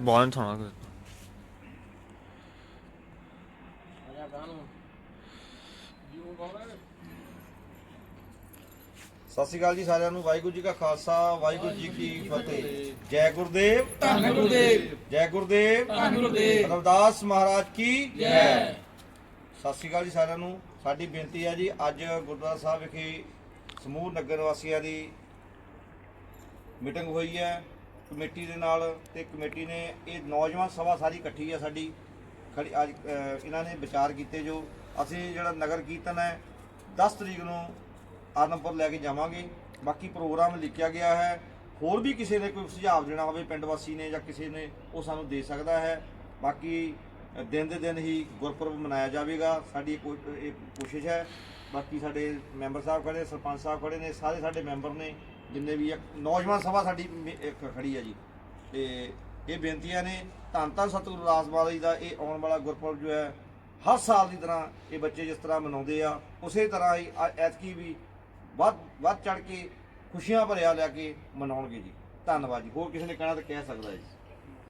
ਬਹੁਤ ਸੋਹਣਾ ਸਤਿ ਸ਼੍ਰੀ ਅਕਾਲ ਜੀ ਸਾਰਿਆਂ ਨੂੰ ਵਾਹਿਗੁਰੂ ਜੀ ਕਾ ਖਾਲਸਾ ਵਾਹਿਗੁਰੂ ਜੀ ਕੀ ਫਤਿਹ। ਜੈ ਗੁਰਦੇਵ। ਧੰਨ ਗੁਰਦੇਵ। ਜੈ ਗੁਰਦੇਵ। ਧੰਨ ਗੁਰਦੇਵ। ਰਵਿਦਾਸ ਮਹਾਰਾਜ ਕੀ ਜੈ। ਸਤਿ ਸ਼੍ਰੀ ਅਕਾਲ ਜੀ ਸਾਰਿਆਂ ਨੂੰ। ਸਾਡੀ ਬੇਨਤੀ ਹੈ ਜੀ ਅੱਜ ਗੁਰਦੁਆਰਾ ਸਾਹਿਬ ਵਿਖੇ ਸਮੂਹ ਨਗਰ ਵਾਸੀਆਂ ਦੀ ਮੀਟਿੰਗ ਹੋਈ ਹੈ। ਕਮੇਟੀ ਦੇ ਨਾਲ ਤੇ ਕਮੇਟੀ ਨੇ ਇਹ ਨੌਜਵਾਨ ਸਭਾ ਸਾਰੀ ਇਕੱਠੀ ਹੈ ਸਾਡੀ। ਖੜੀ ਅੱਜ ਇਹਨਾਂ ਨੇ ਵਿਚਾਰ ਕੀਤੇ ਜੋ ਅਸੀਂ ਜਿਹੜਾ ਨਗਰ ਕੀਰਤਨ ਹੈ 10 ਤਰੀਕ ਨੂੰ ਆਨੰਦਪੁਰ ਲੈ ਕੇ ਜਾਵਾਂਗੇ। ਬਾਕੀ ਪ੍ਰੋਗਰਾਮ ਲਿਖਿਆ ਗਿਆ ਹੈ। ਹੋਰ ਵੀ ਕਿਸੇ ਨੇ ਕੋਈ ਸੁਝਾਅ ਦੇਣਾ ਹੋਵੇ ਪਿੰਡ ਵਾਸੀ ਨੇ ਜਾਂ ਕਿਸੇ ਨੇ, ਉਹ ਸਾਨੂੰ ਦੇ ਸਕਦਾ ਹੈ। ਬਾਕੀ ਦਿਨ ਦੇ ਦਿਨ ਹੀ ਗੁਰਪੁਰਬ ਮਨਾਇਆ ਜਾਵੇਗਾ। ਸਾਡੀ ਇਹ ਕੋਸ਼ਿਸ਼ ਹੈ। ਬਾਕੀ ਸਾਡੇ ਮੈਂਬਰ ਸਾਹਿਬ ਖੜੇ ਸਰਪੰਚ ਸਾਹਿਬ ਖੜੇ ਨੇ ਸਾਰੇ ਸਾਡੇ ਮੈਂਬਰ ਨੇ ਜਿੰਨੇ ਵੀ ਆ, ਨੌਜਵਾਨ ਸਭਾ ਸਾਡੀ ਮੇ- ਇੱਕ ਖੜੀ ਹੈ ਜੀ। ਤੇ ਇਹ ਬੇਨਤੀਆਂ ਨੇ ਧੰਨ ਧੰਨ ਸਤਿਗੁਰੂ ਰਾਸ ਮਹਾਰਾਜ ਦਾ ਇਹ ਆਉਣ ਵਾਲਾ ਗੁਰਪੁਰਬ ਜੋ ਹੈ ਹਰ ਸਾਲ ਦੀ ਤਰ੍ਹਾਂ ਇਹ ਬੱਚੇ ਜਿਸ ਤਰ੍ਹਾਂ ਮਨਾਉਂਦੇ ਆ ਉਸੇ ਤਰ੍ਹਾਂ ਹੀ ਅ- ਐਤਕੀ ਵੀ ਵੱਧ ਵੱਧ ਚੜ ਕੇ ਖੁਸ਼ੀਆਂ ਭਰਿਆ ਲੈ ਕੇ ਮਨਾਉਣਗੇ ਜੀ। ਧੰਨਵਾਦ ਜੀ। ਹੋਰ ਕਿਸੇ ਨੇ ਕਹਿਣਾ ਤਾਂ ਕਹਿ ਸਕਦਾ ਹੈ ਜੀ।